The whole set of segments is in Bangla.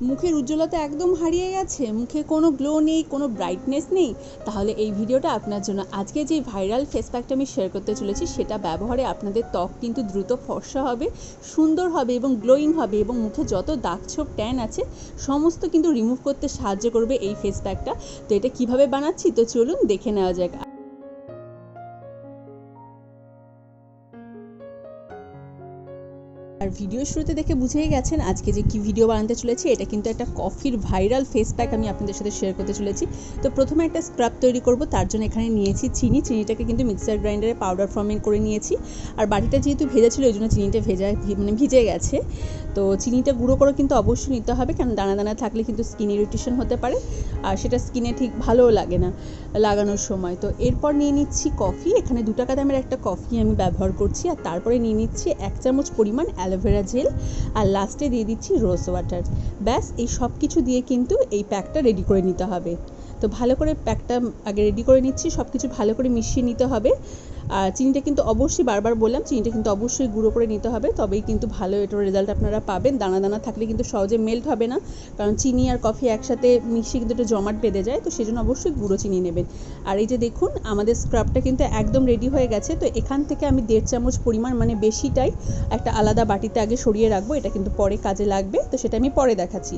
মুখের উজ্জ্বলতা একদম হারিয়ে গেছে, মুখে কোনো গ্লো নেই, কোনো ব্রাইটনেস নেই, তাহলে এই ভিডিওটা আপনার জন্য। আজকে যে ভাইরাল ফেস প্যাকটা আমি শেয়ার করতে চলেছি, সেটা ব্যবহারে আপনাদের ত্বক কিন্তু দ্রুত ফর্সা হবে, সুন্দর হবে এবং গ্লোয়িং হবে এবং মুখে যত দাগ ছোপ ট্যান আছে, সমস্ত কিন্তু রিমুভ করতে সাহায্য করবে এই ফেস প্যাকটা তো এটা কীভাবে বানাচ্ছি? তো চলুন দেখে নেওয়া যাক। আর ভিডিও শুরুতে দেখে বুঝেই গেছেন আজকে যে কি ভিডিও বানাতে চলেছি, এটা কিন্তু একটা কফির ভাইরাল ফেস প্যাক আমি আপনাদের সাথে শেয়ার করতে চলেছি। তো প্রথমে একটা স্ক্রাব তৈরি করব, তার জন্য এখানে নিয়েছি চিনি। চিনিটাকে কিন্তু মিক্সার গ্রাইন্ডারে পাউডার ফর্মিং করে নিয়েছি। আর বাটিটা যেহেতু ভেজা ছিল ওই জন্য চিনিটা ভেজা মানে ভিজে গেছে। তো চিনিটা গুঁড়ো করে কিন্তু অবশ্যই নিতে হবে কারণ দানা দানা থাকলে কিন্তু স্কিন ইরিটেশন হতে পারে। আর সেটা স্কিনে ঠিক ভালোও লাগে না লাগানোর সময়। তো এরপর নিয়ে নিচ্ছি কফি এখানে দু টাকা দামের একটা কফি আমি ব্যবহার করছি, আর তারপরে নিয়ে নিচ্ছি এক চামচ পরিমাণ অ্যালোভেরা জেল আর লাস্টে দিয়ে দিচ্ছি রোজ ওয়াটার ব্যাস, এই সব কিছু দিয়ে কিন্তু এই প্যাকটা রেডি করে নিতে হবে। তো ভালো করে প্যাকটা আগে রেডি করে নিচ্ছি সব কিছু ভালো করে মিশিয়ে নিতে হবে। আর চিনিটা কিন্তু অবশ্যই বারবার বললাম, চিনিটা কিন্তু অবশ্যই গুঁড়ো করে নিতে হবে, তবেই কিন্তু ভালো এটার রেজাল্ট আপনারা পাবেন। দানা দানা থাকলে কিন্তু সহজে মেল্ট হবে না, কারণ চিনি আর কফি একসাথে মিশিয়ে কিন্তু একটু জমাট বেঁধে যায়, তো সেজন্য অবশ্যই গুঁড়ো চিনি নেবেন। আর এই যে দেখুন, আমাদের স্ক্রাবটা কিন্তু একদম রেডি হয়ে গেছে, তো এখান থেকে আমি দেড় চামচ পরিমাণ মানে বেশিটাই একটা আলাদা বাটিতে আগে সরিয়ে রাখব, এটা কিন্তু পরে কাজে লাগবে, তো সেটা আমি পরে দেখাচ্ছি।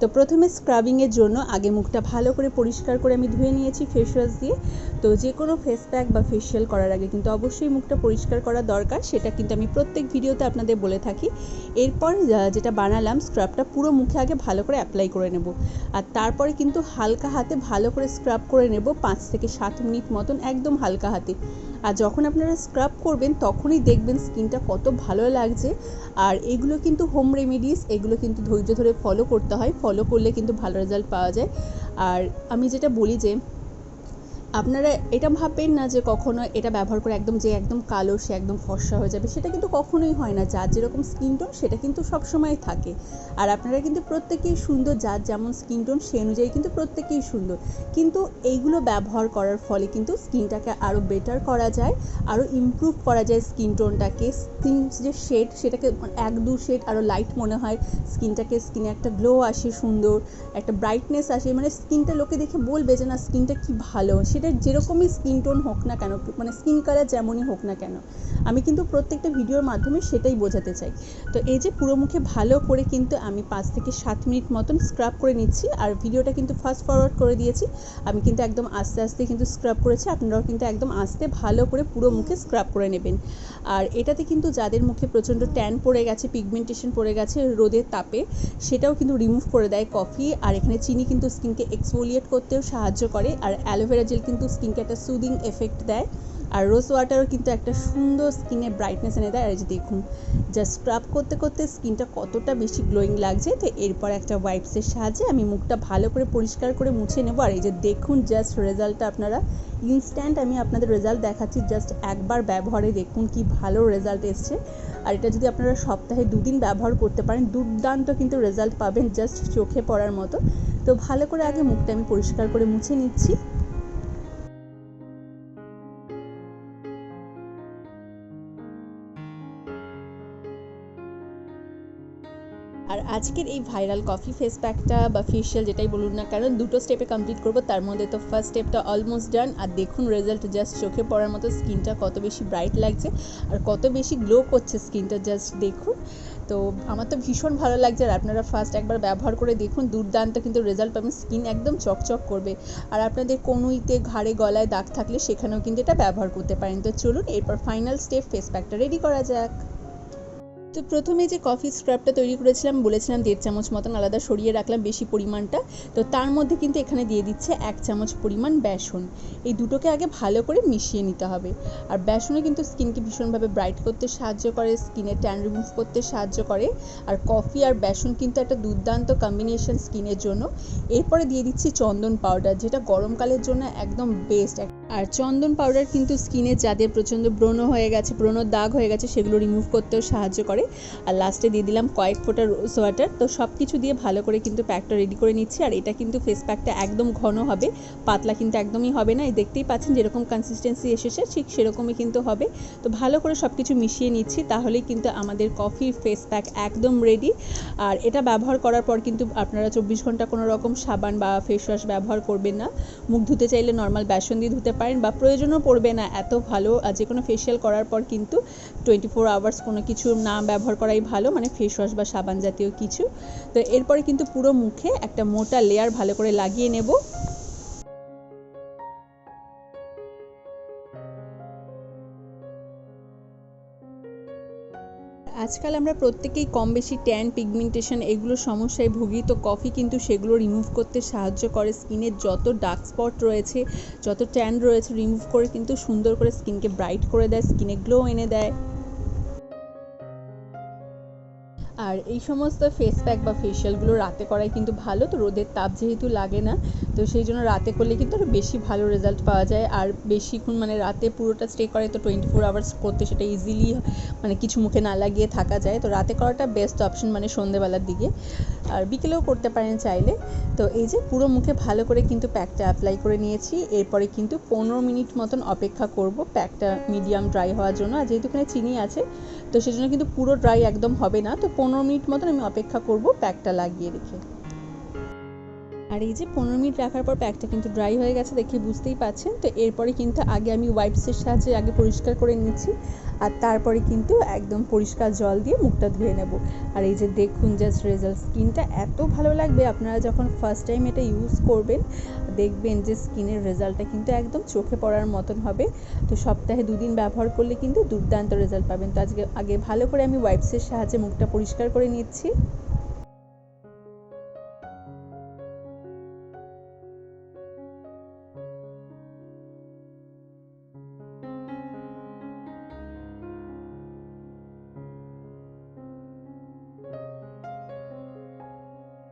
তো প্রথমে স্ক্রাবিংয়ের জন্য আগে মুখটা ভালো করে পরিষ্কার করে আমি ধুয়ে নিয়েছি ফেস ওয়াশ দিয়ে। তো যে কোনো ফেস প্যাক বা ফেসিয়াল করার আগে কিন্তু অবশ্যই মুখটা পরিষ্কার করা দরকার, সেটা কিন্তু আমি প্রত্যেক ভিডিওতে আপনাদের বলে থাকি। এরপর যেটা বানালাম স্ক্রাবটা পুরো মুখে আগে ভালো করে অ্যাপ্লাই করে নেব। আর তারপরে কিন্তু হালকা হাতে ভালো করে স্ক্রাব করে নেব পাঁচ থেকে সাত মিনিট মতন, একদম হালকা হাতে। আর যখন আপনারা স্ক্রাব করবেন, তখনই দেখবেন স্কিনটা কত ভালো লাগছে। আর এগুলো কিন্তু হোম রেমেডিস এগুলো কিন্তু ধৈর্য ধরে ফলো করতে হয়। ফলো করলে কিন্তু ভালো রেজাল্ট পাওয়া যায়। আর আমি যেটা বলি যে আপনারা এটা ভাববেন না যে কখনো এটা ব্যবহার করে একদম যে একদম কালো, সে একদম ফর্সা হয়ে যাবে, সেটা কিন্তু কখনোই হয় না। যার যেরকম স্কিন টোন সেটা কিন্তু সবসময় থাকে। আর আপনারা কিন্তু প্রত্যেকেই সুন্দর, যার যেমন স্কিন টোন সে অনুযায়ী কিন্তু প্রত্যেকেই সুন্দর। কিন্তু এইগুলো ব্যবহার করার ফলে কিন্তু স্কিনটাকে আরও বেটার করা যায় আরও ইমপ্রুভ করা যায় স্কিন টোনটাকে স্কিন যে শেড সেটাকে এক দু শেড আরও লাইট মনে হয়। স্কিনটাকে স্কিনে একটা গ্লো আসে সুন্দর, একটা ব্রাইটনেস আসে। মানে স্কিনটা লোকে দেখে বলবে যে, না স্কিনটা কি ভালো? সেটা যেরকমই স্কিন টোন হোক না কেন মানে স্কিন কালার যেমনই হোক না কেন, আমি কিন্তু প্রত্যেকটা ভিডিওর মাধ্যমে সেটাই বোঝাতে চাই। তো এই যে পুরো মুখে ভালো করে কিন্তু আমি পাঁচ থেকে সাত মিনিট মতন স্ক্রাব করে নিচ্ছি, আর ভিডিওটা কিন্তু ফাস্ট ফরওয়ার্ড করে দিয়েছি। আমি কিন্তু একদম আস্তে আস্তে কিন্তু স্ক্রাব করেছি, আপনারাও কিন্তু একদম আস্তে ভালো করে পুরো মুখে স্ক্রাব করে নেবেন। আর এটাতে কিন্তু যাদের মুখে প্রচণ্ড ট্যান পড়ে গেছে পিগমেন্টেশন পড়ে গেছে, রোদের তাপে, সেটাও কিন্তু রিমুভ করে দেয় কফি আর এখানে চিনি কিন্তু স্কিনকে এক্সফোলিয়েট করতেও সাহায্য করে, আর অ্যালোভেরা জেল কিন্তু স্কিনকে একটা সুদিং এফেক্ট দেয়। আর রোজ ওয়াটারও কিন্তু একটা সুন্দর স্কিনে ব্রাইটনেস এনে দেয়। আর যে দেখুন জাস্ট স্ক্রাব করতে করতে স্কিনটা কতটা বেশি গ্লোয়িং লাগছে, তো এরপর একটা ওয়াইপসের সাহায্যে আমি মুখটা ভালো করে পরিষ্কার করে মুছে নেব। আর এই যে দেখুন জাস্ট রেজাল্টটা আপনারা ইনস্ট্যান্ট আমি আপনাদের রেজাল্ট দেখাচ্ছি। জাস্ট একবার ব্যবহারে দেখুন কি ভালো রেজাল্ট এসছে। আর এটা যদি আপনারা সপ্তাহে দুদিন ব্যবহার করতে পারেন, দুর্দান্ত কিন্তু রেজাল্ট পাবেন জাস্ট চোখে পড়ার মতো। তো ভালো করে আগে মুখটা আমি পরিষ্কার করে মুছে নিচ্ছি। আজকের এই ভাইরাল কফি ফেস প্যাকটা বা ফেশিয়াল যেটাই বলুন না কারণ দুটো স্টেপে কমপ্লিট করব। তার মধ্যে তো ফার্স্ট স্টেপটা অলমোস্ট ডান আর দেখুন রেজাল্ট জাস্ট চোখে পড়ার মতো স্কিনটা কত বেশি ব্রাইট লাগছে আর কত বেশি গ্লো করছে স্কিনটা জাস্ট দেখুন। তো আমার তো ভীষণ ভালো লাগছে আর আপনারা ফার্স্ট একবার ব্যবহার করে দেখুন, দুর্দান্ত কিন্তু রেজাল্ট পাবেন। স্কিন একদম চকচক করবে। আর আপনাদের কনুইতে ঘাড়ে, গলায় দাগ থাকলে সেখানেও কিন্তু এটা ব্যবহার করতে পারেন। তো চলুন, এরপর ফাইনাল স্টেপ ফেস প্যাকটা রেডি করা যাক। তো প্রথমে যে কফি স্ক্রাবটা তৈরি করেছিলাম, বলেছিলাম দেড় চামচ মতন আলাদা সরিয়ে রাখলাম, বেশি পরিমাণটা। তো তার মধ্যে কিন্তু এখানে দিয়ে দিচ্ছে এক চামচ পরিমাণ বেসন। এই দুটোকে আগে ভালো করে মিশিয়ে নিতে হবে। আর বেসনে কিন্তু স্কিনকে ভীষণভাবে ব্রাইট করতে সাহায্য করে, স্কিনে ট্যান রিমুভ করতে সাহায্য করে। আর কফি আর বেসন কিন্তু একটা দুর্দান্ত কম্বিনেশন স্কিনের জন্য। এরপরে দিয়ে দিচ্ছি চন্দন পাউডার যেটা গরমকালের জন্য একদম বেস্ট আর চন্দন পাউডার কিন্তু স্কিনে যাদের প্রচণ্ড ব্রণ হয়ে গেছে ব্রণর দাগ হয়ে গেছে, সেগুলো রিমুভ করতেও সাহায্য করে। আর লাস্টে দিয়ে দিলাম কয়েক ফোঁটা রোজ ওয়াটার তো সব কিছু দিয়ে ভালো করে কিন্তু প্যাকটা রেডি করে নিচ্ছি। আর এটা কিন্তু ফেস প্যাকটা একদম ঘন হবে। পাতলা কিন্তু একদমই হবে না। এই দেখতেই পাচ্ছেন যেরকম কনসিস্টেন্সি এসেছে, ঠিক সেরকমই কিন্তু হবে। তো ভালো করে সব কিছু মিশিয়ে নিচ্ছি, তাহলেই কিন্তু আমাদের কফির ফেস প্যাক একদম রেডি আর এটা ব্যবহার করার পর কিন্তু আপনারা চব্বিশ ঘণ্টা কোনো রকম সাবান বা ফেস ওয়াশ ব্যবহার করবেন না। মুখ ধুতে চাইলে নর্মাল বেসন দিয়ে ধুতে পারেন বা প্রয়োজনও পড়বে না, এত ভালো যে কোনো ফেশিয়াল করার পর কিন্তু টোয়েন্টি ফোর আওয়ার্স কোনো কিছু না ব্যবহার করাই ভালো মানে ফেস ওয়াশ বা সাবান জাতীয় কিছু। তো এরপরে কিন্তু পুরো মুখে একটা মোটা লেয়ার ভালো করে লাগিয়ে নেব। আজকাল আমরা প্রত্যেকেই কম বেশি ট্যান পিগমেন্টেশন এগুলো সমস্যায় ভুগি, তো কফি কিন্তু সেগুলো রিমুভ করতে সাহায্য করে স্কিনের যত ডার্ক স্পট রয়েছে, যত ট্যান রয়েছে রিমুভ করে কিন্তু সুন্দর করে স্কিনকে ব্রাইট করে দেয় স্কিনে গ্লো এনে দেয়। এই সমস্ত ফেস প্যাক বা ফেশিয়ালগুলো রাতে করাই কিন্তু ভালো। তো রোদের তাপ যেহেতু লাগে না, তো সেই জন্য রাতে করলে কিন্তু আরও বেশি ভালো রেজাল্ট পাওয়া যায়। আর বেশিক্ষণ মানে রাতে পুরোটা স্টে করে তো টোয়েন্টি ফোর আওয়ার্স করতে সেটা ইজিলি মানে কিছু মুখে না লাগিয়ে থাকা যায়। তো রাতে করাটা বেস্ট অপশন মানে সন্ধেবেলার দিকে। আর বিকেলেও করতে পারেন চাইলে। তো এই যে পুরো মুখে ভালো করে কিন্তু প্যাকটা অ্যাপ্লাই করে নিয়েছি। এরপরে কিন্তু পনেরো মিনিট মতন অপেক্ষা করব প্যাকটা মিডিয়াম ড্রাই হওয়ার জন্য। আর যেহেতু এখানে চিনি আছে, তো সেজন্য কিন্তু পুরো ড্রাই একদম হবে না। তো পনেরো মিনিট মতন আমি অপেক্ষা করব প্যাকটা লাগিয়ে রেখে। আর এই যে পনেরো মিনিট রাখার পর প্যাকটা কিন্তু ড্রাই হয়ে গেছে দেখে বুঝতেই পাচ্ছেন। তো এরপরে কিন্তু আগে আমি ওয়াইপসের সাহায্যে আগে পরিষ্কার করে নিচ্ছি আর তারপরে কিন্তু একদম পরিষ্কার জল দিয়ে মুখটা ধুয়ে নেব। আর এই যে দেখুন জাস্ট রেজাল্ট স্কিনটা এত ভালো লাগবে। আপনারা যখন ফার্স্ট টাইম এটা ইউজ করবেন, দেখবেন যে স্কিনের রেজাল্টটা কিন্তু একদম চোখে পড়ার মতন হবে। তো সপ্তাহে দুদিন ব্যবহার করলে কিন্তু দুর্দান্ত রেজাল্ট পাবেন। তো আজকে, আগে ভালো করে আমি ওয়াইপসের সাহায্যে মুখটা পরিষ্কার করে নিচ্ছি।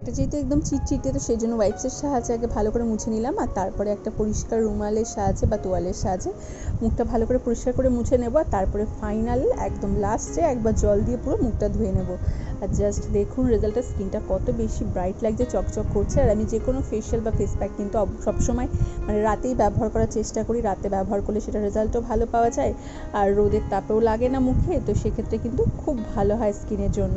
এটা যেহেতু একদম চিটচিটে, তো সেই জন্য ওয়াইপসের সাহায্যে আগে ভালো করে মুছে নিলাম আর তারপরে একটা পরিষ্কার রুমালের সাহায্যে বা তোয়ালের সাহায্যে মুখটা ভালো করে পরিষ্কার করে মুছে নেব আর তারপরে ফাইনাল একদম লাস্টে একবার জল দিয়ে পুরো মুখটা ধুয়ে নেব। আর জাস্ট দেখুন রেজাল্টটা স্কিনটা কত বেশি ব্রাইট লাগছে, চকচক করছে আর আমি যে কোনো ফেশিয়াল বা ফেস প্যাক কিন্তু সবসময় মানে রাতেই ব্যবহার করার চেষ্টা করি, রাতে ব্যবহার করলে সেটা রেজাল্টও ভালো পাওয়া যায় আর রোদের তাপেও লাগে না মুখে, তো সেক্ষেত্রে কিন্তু খুব ভালো হয় স্কিনের জন্য।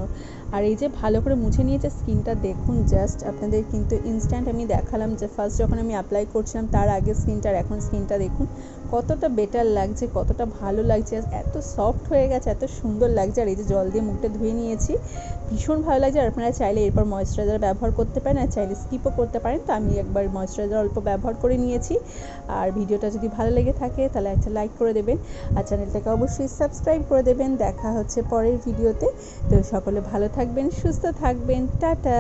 আর এই যে ভালো করে মুছে নিয়েছে স্কিনটা দেখুন জাস্ট আপনাদের কিন্তু ইনস্ট্যান্ট আমি দেখালাম যে ফার্স্ট যখন আমি অ্যাপ্লাই করছিলাম, তার আগে স্কিনটার এখন স্কিনটা দেখুন, কতটা বেটার লাগছে, কতটা ভালো লাগছে এত সফট হয়ে গেছে, এত সুন্দর লাগছে, আর এই যে জল দিয়ে মুখটা ধুয়ে নিয়েছি, ভীষণ ভালো লাগছে, আর আপনারা চাইলে এরপর ময়েশ্চারাইজার ব্যবহার করতে পারেন, আর চাইলে স্কিপও করতে পারেন, তো আমি একবার ময়েশ্চারাইজার অল্প ব্যবহার করে নিয়েছি, আর ভিডিওটা যদি ভালো লেগে থাকে, তাহলে একটা লাইক করে দেবেন, আর চ্যানেলটাকে অবশ্যই সাবস্ক্রাইব করে দেবেন, দেখা হচ্ছে পরের ভিডিওতে তো সকলে ভালো থাকবেন সুস্থ থাকবেন টাটা।